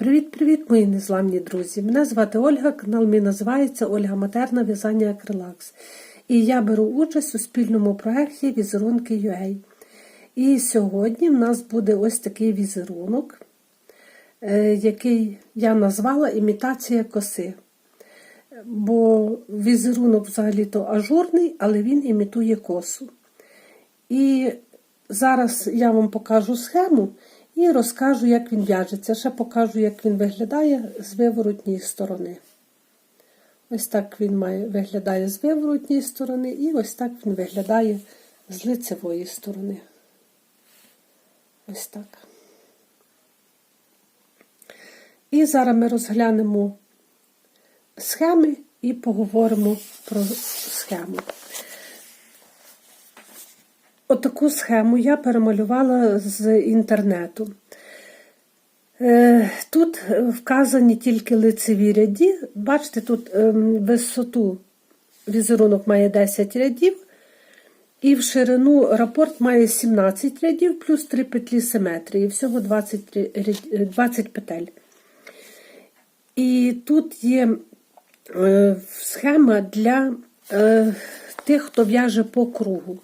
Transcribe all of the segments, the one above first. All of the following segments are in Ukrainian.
Привіт-привіт, мої незламні друзі! Мене звати Ольга, канал мій називається Ольга Матерна В'язання Акрилакс. І я беру участь у спільному проєкті Візерунки UA. І сьогодні в нас буде ось такий візерунок, е, який я назвала імітація коси. Бо візерунок взагалі-то ажурний, але він імітує косу. І зараз я вам покажу схему і розкажу, як він в'яжеться. Ще покажу, як він виглядає з виворотньої сторони. Ось так він виглядає з виворотньої сторони, і ось так він виглядає з лицевої сторони. Ось так. І зараз ми розглянемо схеми і поговоримо про схему. Отаку схему я перемалювала з інтернету. Е, Тут вказані тільки лицеві ряді. Бачите, тут ем, висоту візерунок має 10 рядів, і в ширину рапорт має 17 рядів, плюс 3 петлі симетрії, всього 20, 20 петель. І тут є е, схема для е, тих, хто в'яже по кругу.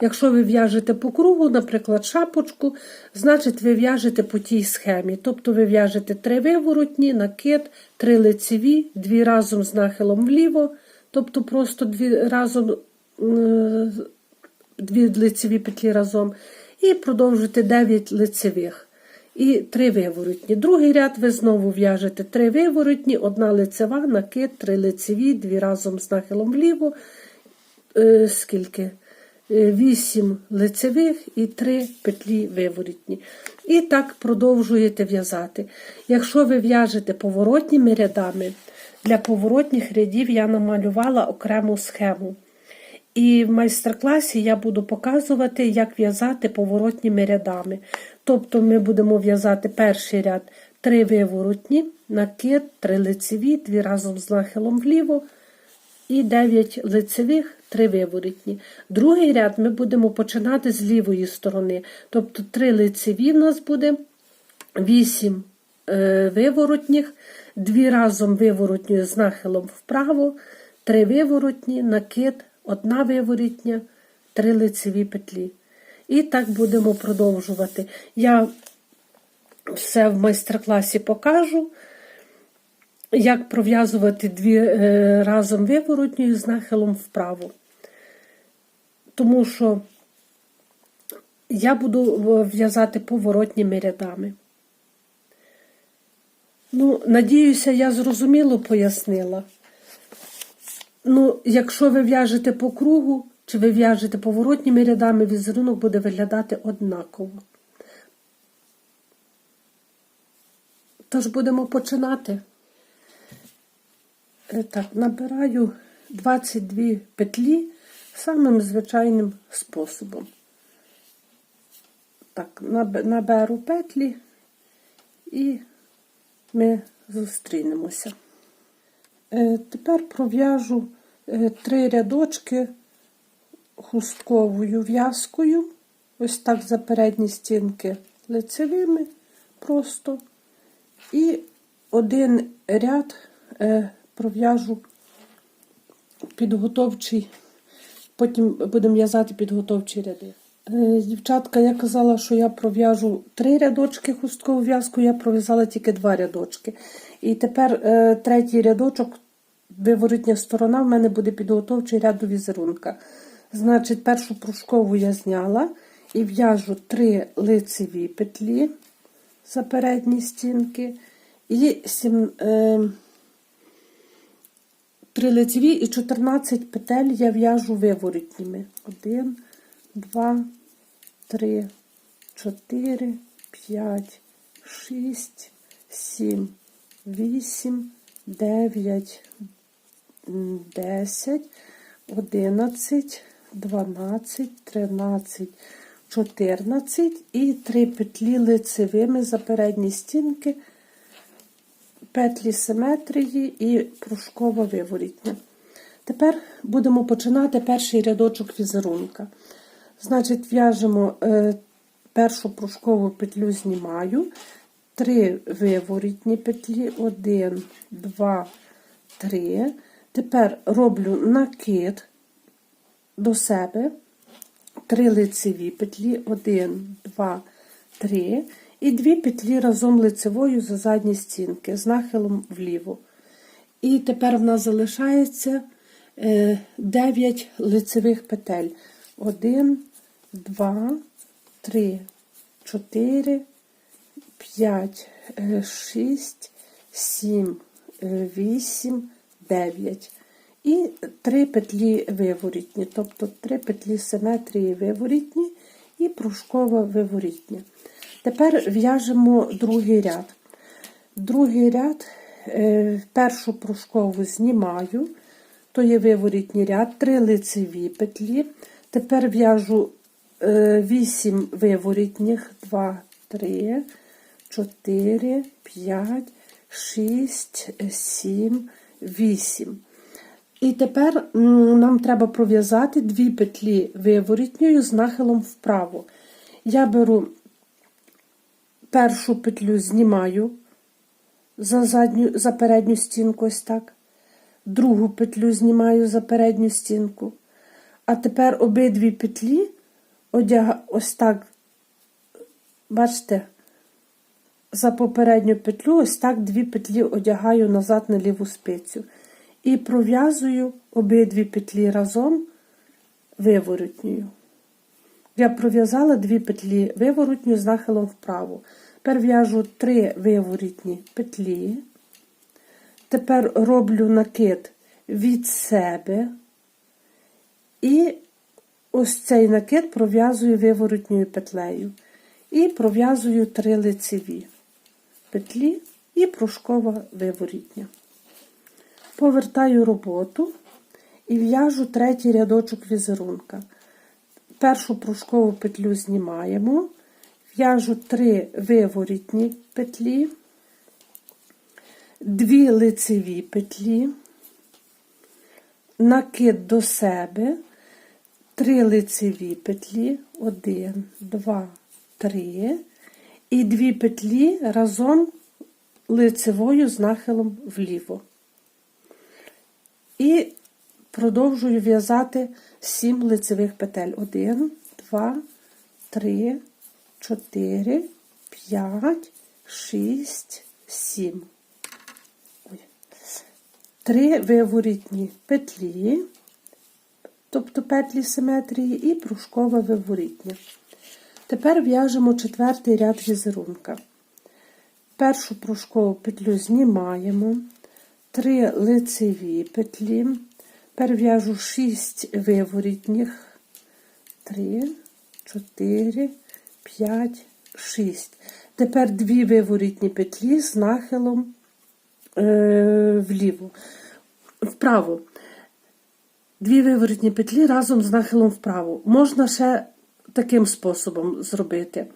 Якщо ви в'яжете по кругу, наприклад, шапочку, значить ви в'яжете по тій схемі. Тобто ви в'яжете три виворотні, накид, три лицеві, дві разом з нахилом вліво, тобто просто дві разом дві лицеві петлі разом. І продовжуєте 9 лицевих. І три виворотні. Другий ряд ви знову в'яжете три виворотні, одна лицева, накид, три лицеві, дві разом з нахилом вліво. Е, скільки? 8 лицевих і 3 петлі виворотні. І так продовжуєте в'язати. Якщо ви в'яжете поворотніми рядами, для поворотних рядів я намалювала окрему схему. І в майстер-класі я буду показувати, як в'язати поворотніми рядами. Тобто ми будемо в'язати перший ряд 3 виворотні, накид, 3 лицеві, 2 разом з нахилом вліво і 9 лицевих, 3 виворотні. Другий ряд ми будемо починати з лівої сторони. Тобто 3 лицеві в нас буде 8 е, виворотніх, 2 разом виворотні з нахилом вправо, 3 виворотні, накид, 1 виворотня, 3 лицеві петлі. І так будемо продовжувати. Я все в майстер-класі покажу як пров'язувати дві е, разом виворотньою з нахилом вправо. Тому що я буду в'язати поворотніми рядами. Ну, надіюся, я зрозуміло пояснила. Ну, якщо ви в'яжете по кругу, чи ви в'яжете поворотніми рядами, візерунок буде виглядати однаково. Тож будемо починати. Е, так, набираю 22 петлі самим звичайним способом. Так, наберу петлі і ми зустрінемося. Е, тепер пров'яжу е, три рядочки хустковою в'язкою, ось так за передні стінки лицевими просто, і один ряд пров'яжу підготовчий, потім будемо в'язати підготовчі ряди. Е, дівчатка, я казала, що я пров'яжу три рядочки хусткову в'язку, я пров'язала тільки два рядочки. І тепер е, третій рядочок, виворотня сторона, в мене буде підготовчий ряд до візерунка. Значить, першу пружкову я зняла і в'яжу три лицеві петлі за передні стінки. І сім, е, Три лицеві і 14 петель я в'яжу виворотніми. 1, 2, 3, 4, 5, 6, 7, 8, 9, 10, 11, 12, 13, 14 і 3 петлі лицевими за передні стінки петлі симетрії і пружкова виворітня. Тепер будемо починати перший рядочок візерунка. Значить, в'яжемо е, першу пружкову петлю знімаю, 3 виворітні петлі, 1, 2, 3. Тепер роблю накид до себе, 3 лицеві петлі, 1, 2, 3. І 2 петлі разом лицевою за задні стінки з нахилом вліво. І тепер в нас залишається 9 лицевих петель. 1, 2, 3, 4, 5, 6, 7, 8, 9. І 3 петлі виворітні, тобто 3 петлі симетрії виворітні і пружкова виворітня. Тепер в'яжемо другий ряд. Другий ряд, е, першу пружкову знімаю, то є виворітній ряд, 3 лицеві петлі. Тепер в'яжу 8 виворітніх, 2, 3, 4, 5, 6, 7, 8. І тепер нам треба пров'язати дві петлі виворітньою з нахилом вправо. Я беру першу петлю, знімаю за, задню, за передню стінку, ось так. Другу петлю знімаю за передню стінку. А тепер обидві петлі одяга ось так, бачите, за попередню петлю, ось так дві петлі одягаю назад на ліву спицю. І пров'язую обидві петлі разом виворотньою. Я пров'язала дві петлі виворотню з нахилом вправо. Тепер в'яжу три виворітні петлі. Тепер роблю накид від себе. І ось цей накид пров'язую виворотньою петлею. І пров'язую три лицеві петлі і пружкова виворітня. Повертаю роботу і в'яжу третій рядочок візерунка. Першу пружкову петлю знімаємо, в'яжу три виворітні петлі, дві лицеві петлі, накид до себе, три лицеві петлі, один, два, три, і дві петлі разом лицевою з нахилом вліво. І продовжую в'язати 7 лицевих петель. 1, 2, 3, 4, 5, 6, 7. Три виворітні петлі, тобто петлі симетрії, і пружкова виворітня. Тепер в'яжемо четвертий ряд візерунка. Першу пружкову петлю знімаємо, три лицеві петлі, тепер в'яжу 6 виворітніх, 3, 4, 5, 6. Тепер дві виворітні петлі з нахилом е, вліво, вправо. Дві виворітні петлі разом з нахилом вправо. Можна ще таким способом зробити.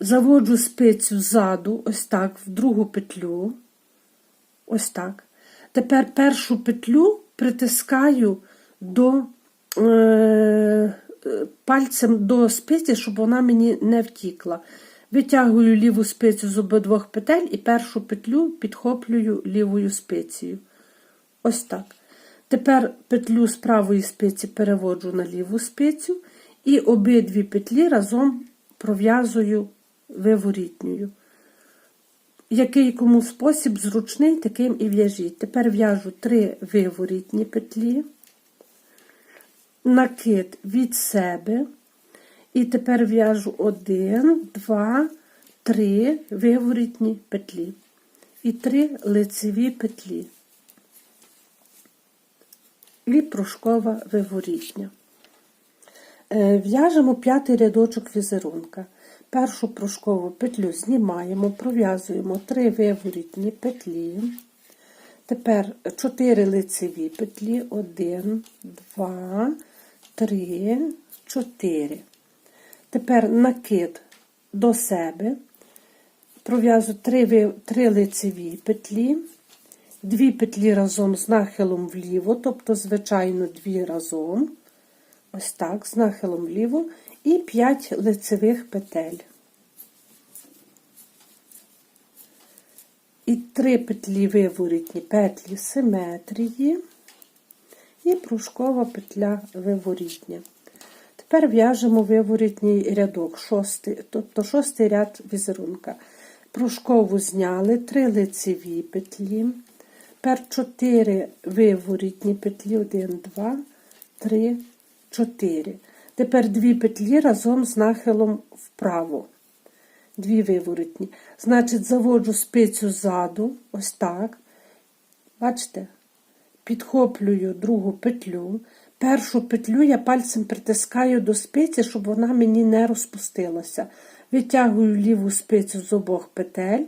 Заводжу спицю ззаду, ось так, в другу петлю. Ось так. Тепер першу петлю притискаю до е, пальцем до спиці, щоб вона мені не втікла. Витягую ліву спицю з обидвох петель і першу петлю підхоплюю лівою спицею. Ось так. Тепер петлю з правої спиці переводжу на ліву спицю і обидві петлі разом пров'язую виворітньою. Який кому спосіб зручний, таким і в'яжіть. Тепер в'яжу три виворітні петлі, накид від себе. І тепер в'яжу один, два, три виворітні петлі. І три лицеві петлі. І пружкова виворітня. Е, В'яжемо п'ятий рядочок візерунка. Першу пружкову петлю знімаємо, пров'язуємо 3 виворітні петлі. Тепер 4 лицеві петлі, 1, 2, 3, 4. Тепер накид до себе, пров'язую 3, 3 лицеві петлі, 2 петлі разом з нахилом вліво, тобто, звичайно, 2 разом. Ось так, з нахилом вліво і 5 лицевих петель. і три петлі виворітні петлі симетрії і пружкова петля виворітня. Тепер в'яжемо виворітній рядок, шостий, тобто шостий ряд візерунка. Пружкову зняли, три лицеві петлі. Тепер 4 виворітні петлі, 1, 2, 3, 4. Тепер дві петлі разом з нахилом вправо. Дві виворітні. Значить, заводжу спицю ззаду, ось так. Бачите? Підхоплюю другу петлю. Першу петлю я пальцем притискаю до спиці, щоб вона мені не розпустилася. Витягую ліву спицю з обох петель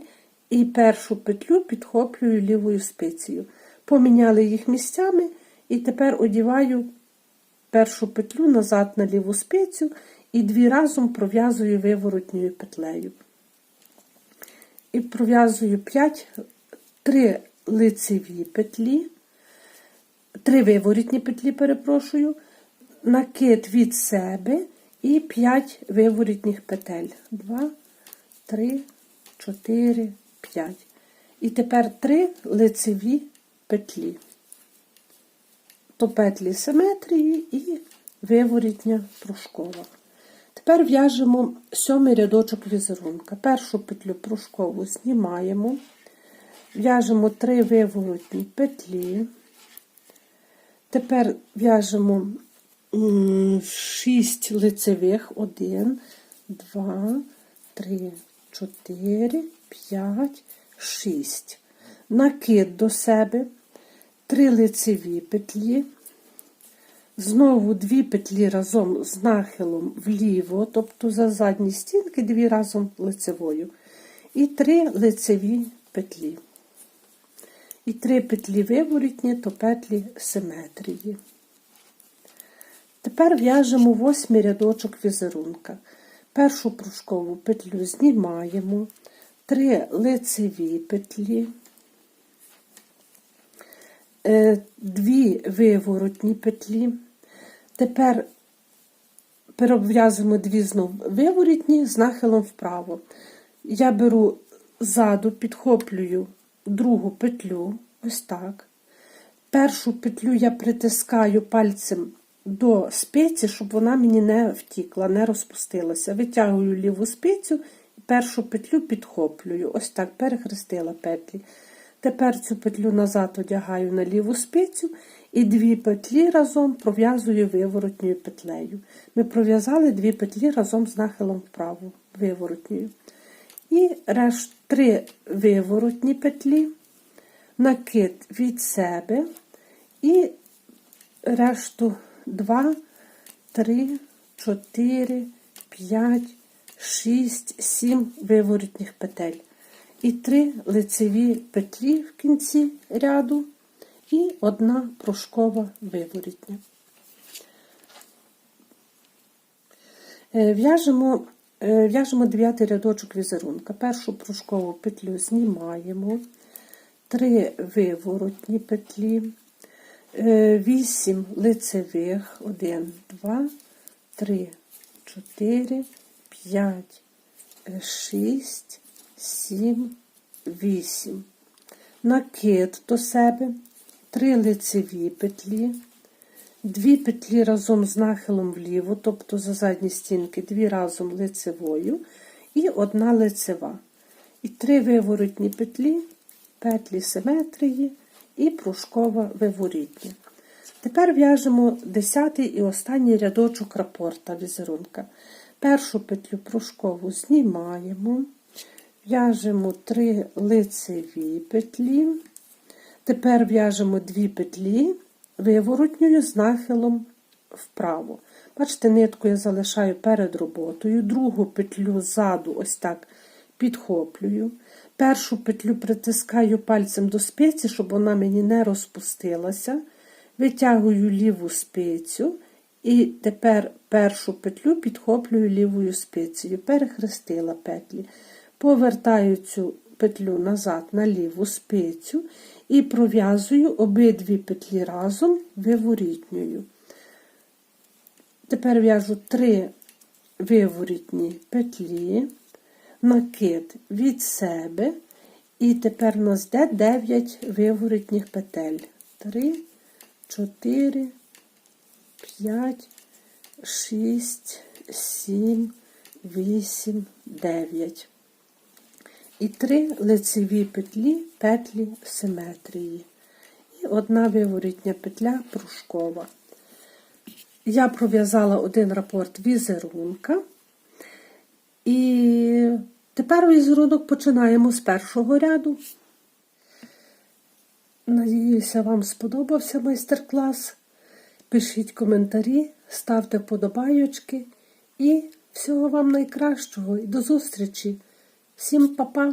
і першу петлю підхоплюю лівою спицею. Поміняли їх місцями і тепер одіваю першу петлю назад на ліву спицю і дві разом пров'язую виворотньою петлею. І пров'язую 5, 3 лицеві петлі, 3 виворітні петлі, перепрошую, накид від себе і 5 виворітніх петель. 2, 3, 4, 5. І тепер 3 лицеві петлі. То петлі симетрії і виворітня пружкова. Тепер в'яжемо сьомий рядочок візерунка. Першу петлю пружкову знімаємо, в'яжемо 3 виворотні петлі. Тепер в'яжемо 6 лицевих, 1, 2, 3, 4, 5, 6. Накид до себе, 3 лицеві петлі. Знову дві петлі разом з нахилом вліво, тобто за задні стінки, дві разом лицевою. І три лицеві петлі. І три петлі виворітні, то петлі симетрії. Тепер в'яжемо восьмий рядочок візерунка. Першу пружкову петлю знімаємо, три лицеві петлі, е, дві виворотні петлі. Тепер переобв'язуємо дві знов виворітні з нахилом вправо. Я беру ззаду, підхоплюю другу петлю, ось так. Першу петлю я притискаю пальцем до спиці, щоб вона мені не втікла, не розпустилася. Витягую ліву спицю і першу петлю підхоплюю. Ось так перехрестила петлі. Тепер цю петлю назад одягаю на ліву спицю і дві петлі разом пров'язую виворотньою петлею. Ми пров'язали дві петлі разом з нахилом вправо, виворотньою. І решт три виворотні петлі, накид від себе і решту 2, 3, 4, 5, 6, 7 виворотніх петель. І три лицеві петлі в кінці ряду, і одна пружкова виворітня. Е, В'яжемо в'яжемо дев'ятий рядочок візерунка. Першу пружкову петлю знімаємо, три виворотні петлі, е, вісім лицевих, 1, 2, 3, 4, 5, 6, 7, 8. Накид до себе, три лицеві петлі, дві петлі разом з нахилом вліво, тобто за задні стінки, дві разом лицевою і одна лицева. І три виворотні петлі, петлі симетрії і пружкова виворітня. Тепер в'яжемо 10 і останній рядочок рапорта візерунка. Першу петлю пружкову знімаємо, в'яжемо 3 лицеві петлі. Тепер в'яжемо дві петлі виворотньою з нахилом вправо. Бачите, нитку я залишаю перед роботою, другу петлю ззаду ось так підхоплюю. Першу петлю притискаю пальцем до спиці, щоб вона мені не розпустилася. Витягую ліву спицю і тепер першу петлю підхоплюю лівою спицею, перехрестила петлі. Повертаю цю петлю назад на ліву спицю і пров'язую обидві петлі разом виворітньою. Тепер в'яжу три виворітні петлі, накид від себе І тепер у нас йде 9 виворотніх петель. 3, 4, 5, 6, 7, 8, 9. І три лицеві петлі петлі симетрії. І одна виворітня петля пружкова. Я пров'язала один рапорт візерунка. І тепер візерунок починаємо з першого ряду. Надіюся, вам сподобався майстер-клас. Пишіть коментарі, ставте вподобайочки і всього вам найкращого і до зустрічі. Всім па-па!